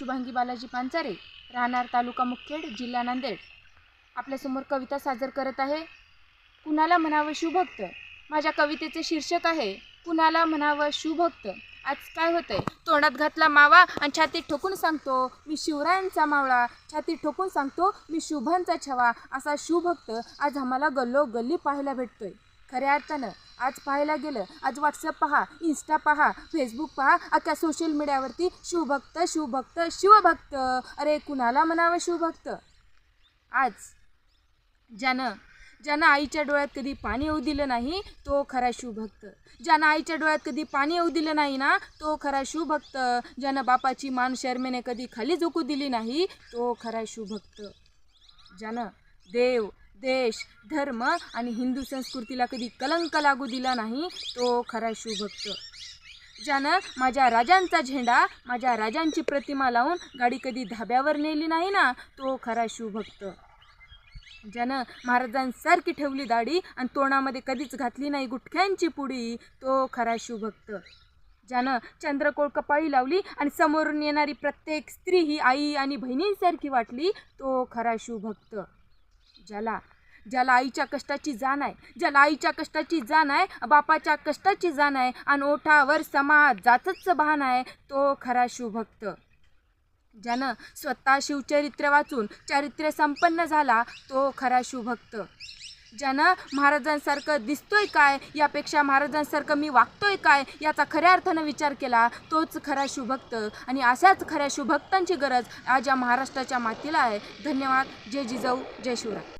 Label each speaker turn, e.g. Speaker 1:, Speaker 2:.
Speaker 1: शुभांगी बालाजी पांचारे राहणार तालुका मुखेड जिल्हा नांदेड. आपल्यासमोर कविता सादर करत आहे. कुणाला म्हणावं शिवभक्त माझ्या कवितेचे शीर्षक आहे कुणाला म्हणावं शिवभक्त आज काय होतंय? तोंडात घातला मावा आणि छातीत ठोकून सांगतो मी शिवरायांचा मावळा. छातीत ठोकून सांगतो मी शुभांचा छवा. असा शिवभक्त आज आम्हाला गल्लो गल्ली पाहायला भेटतोय. खऱ्या अर्थानं आज पाहायला गेलं आज व्हॉट्सअप पहा इन्स्टा पहा फेसबुक पहा अख्या सोशल मीडियावरती शिवभक्त शिवभक्त शिवभक्त. अरे कुणाला म्हणावं शिवभक्त? आज ज्यानं ज्यानं आईच्या डोळ्यात कधी पाणी येऊ दिलं नाही तो खरा शिवभक्त. ज्यानं आईच्या डोळ्यात कधी पाणी येऊ दिलं नाही ना तो खरा शिवभक्त. ज्यानं बापाची मान शर्मेने कधी खाली झोकू दिली नाही तो खरा शिवभक्त. ज्यानं देव देश धर्म आणि हिंदू संस्कृतीला कधी कलंक लागू दिला नाही तो खरा शिवभक्त. ज्यानं माझ्या राजांचा झेंडा माझ्या राजांची प्रतिमा लावून गाडी कधी धाब्यावर नेली नाही ना तो खरा शिवभक्त. ज्यानं महाराजांसारखी ठेवली दाढी आणि तोंडामध्ये कधीच घातली नाही गुटख्यांची पुडी तो खरा शिवभक्त. ज्यानं चंद्रकोळ कपाळी लावली आणि समोरून येणारी प्रत्येक स्त्री ही आई आणि बहिणींसारखी वाटली तो खरा शिवभक्त. ज्याला ज्याला आईच्या कष्टाची जाण आहे ज्याला आईच्या कष्टाची जाण आहे बापाच्या कष्टाची जाण आहे आणि ओठावर समाजाचंच भान आहे तो खरा शिवभक्त. ज्यानं स्वतः शिवचरित्र वाचून चारित्र्य संपन्न झाला तो खरा शिवभक्त. ज्यानं महाराजांसारखं दिसतोय काय यापेक्षा महाराजांसारखं मी वागतोय काय याचा खऱ्या अर्थानं विचार केला तोच खरा शुभक्त आणि अशाच खऱ्या शुभक्तांची गरज आज या महाराष्ट्राच्या मातीला आहे. धन्यवाद. जय जिजाऊ. जय शिवराय.